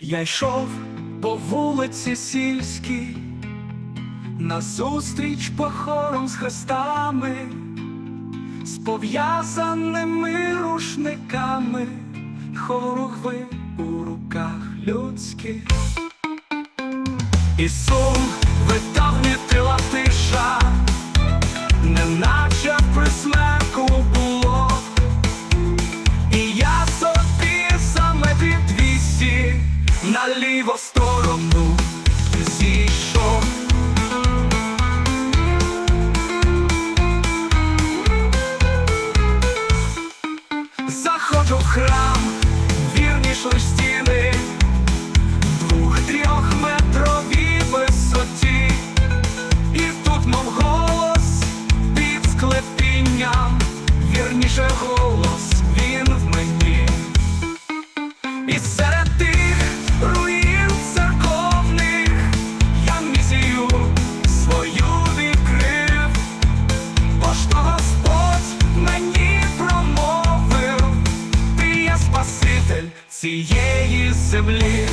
Я йшов по вулиці сільській, назустріч похором з хрестами, з пов'язаними рушниками, хоругви у руках людських. І сум на сторону зійшов. Заходжу в храм, вірніше стіни, двох-трьох метровій висоті, і тут, мов голос під склепінням, вірніше голос цієї землі.